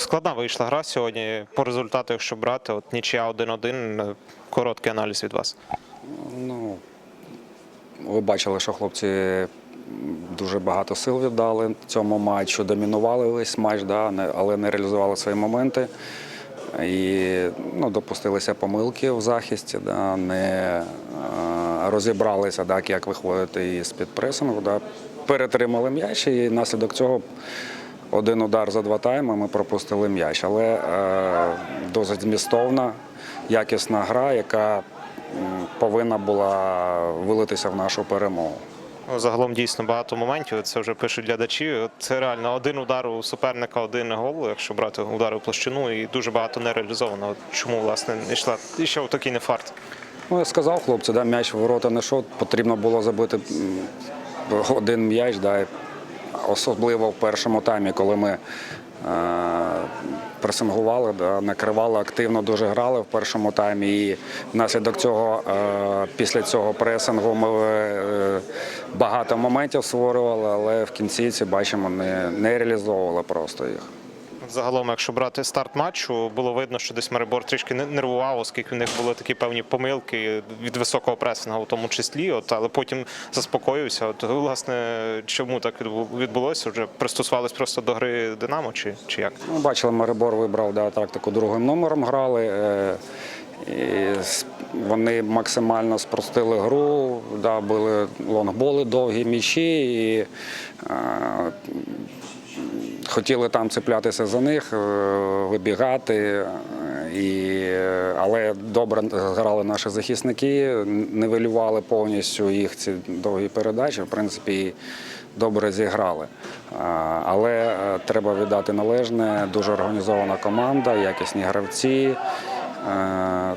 складна вийшла гра сьогодні. По результату, якщо брати, от нічия 1-1, е, короткий аналіз від вас. Ну, ви бачили, що хлопці дуже багато сил віддали цьому матчу, домінували весь матч, да, але не реалізували свої моменти. І ну, допустилися помилки в захисті, да, не е, розібралися, так, як виходити із під пресингу. Да, перетримали м'яч, і внаслідок цього один удар за два тайми ми пропустили м'яч. Але е, досить змістовна, якісна гра, яка повинна була вилитися в нашу перемогу. Ну, Загалом дійсно багато моментів. Це вже пишуть глядачі. Це реально один удар у суперника, один гол, якщо брати удари в площину, і дуже багато не реалізовано. Чому власне не йшла і ще такий не фарт? Ну, я сказав хлопцю, да, м'яч в ворота не йшов, потрібно було забити один м'яч, да, особливо в першому таймі, коли ми е, пресингували, накривали активно, дуже грали в першому таймі. І внаслідок цього, е, після цього пресингу ми е, багато моментів створювали, але в кінці ці бачимо, не, не реалізовували просто їх. Загалом, якщо брати старт матчу, було видно, що десь Марибор трішки не- нервував, оскільки в них були такі певні помилки від високого пресингу, в тому числі. От, але потім заспокоївся. От власне, чому так відбулося? Вже пристосувались просто до гри Динамо, чи, чи як? Ну, бачили, Марибор вибрав да, тактику другим номером грали. Е, і вони максимально спростили гру, да, були лонгболи, довгі м'ячі. І, е, хотіли там цеплятися за них, е, вибігати. І, але добре грали наші захисники, нивелювали повністю їх ці довгі передачі. В принципі, добре зіграли. Але е, треба віддати належне, дуже організована команда, якісні гравці. е,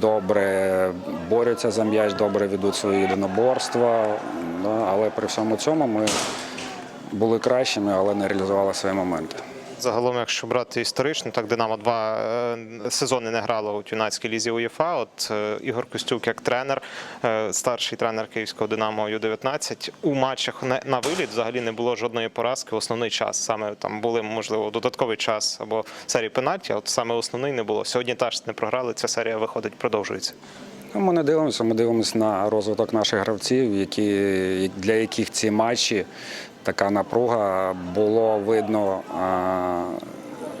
Добре борються за м'яч, добре ведуть свої єдиноборства. Але при всьому цьому ми були кращими, але не реалізували свої моменти. Загалом, якщо брати історично, так Динамо два е, сезони не грало у юнацькій лізі УЄФА. От е, Ігор Костюк як тренер, е, старший тренер київського Динамо Ю-19, у матчах на, виліт взагалі не було жодної поразки в основний час. Саме там були, можливо, додатковий час або серії пенальті, от саме основний не було. Сьогодні теж не програли. Ця серія виходить, продовжується. Ну, Ми не дивимося, ми дивимося на розвиток наших гравців, які, для яких ці матчі така напруга було видно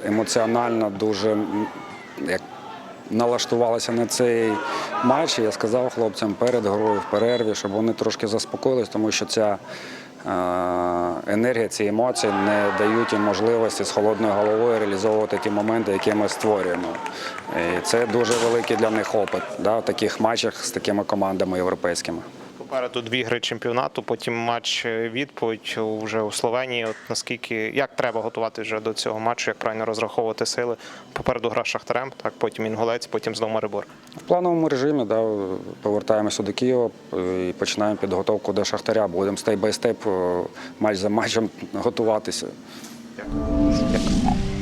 емоціонально дуже як налаштувалися на цей матч. Я сказав хлопцям перед грою в перерві, щоб вони трошки заспокоїлись, тому що ця енергія, ці емоції не дають їм можливості з холодною головою реалізовувати ті моменти, які ми створюємо. І це дуже великий для них опит да, в таких матчах з такими командами європейськими. Попереду дві гри чемпіонату, потім матч е, відповідь вже у Словенії. От наскільки як треба готувати вже до цього матчу, як правильно розраховувати сили? Попереду гра з Шахтарем, так потім Інгулець, потім знову Марибор. В плановому режимі да, повертаємося до Києва і починаємо підготовку до Шахтаря. Будемо степ-бай-степ, матч за матчем готуватися. Дякую.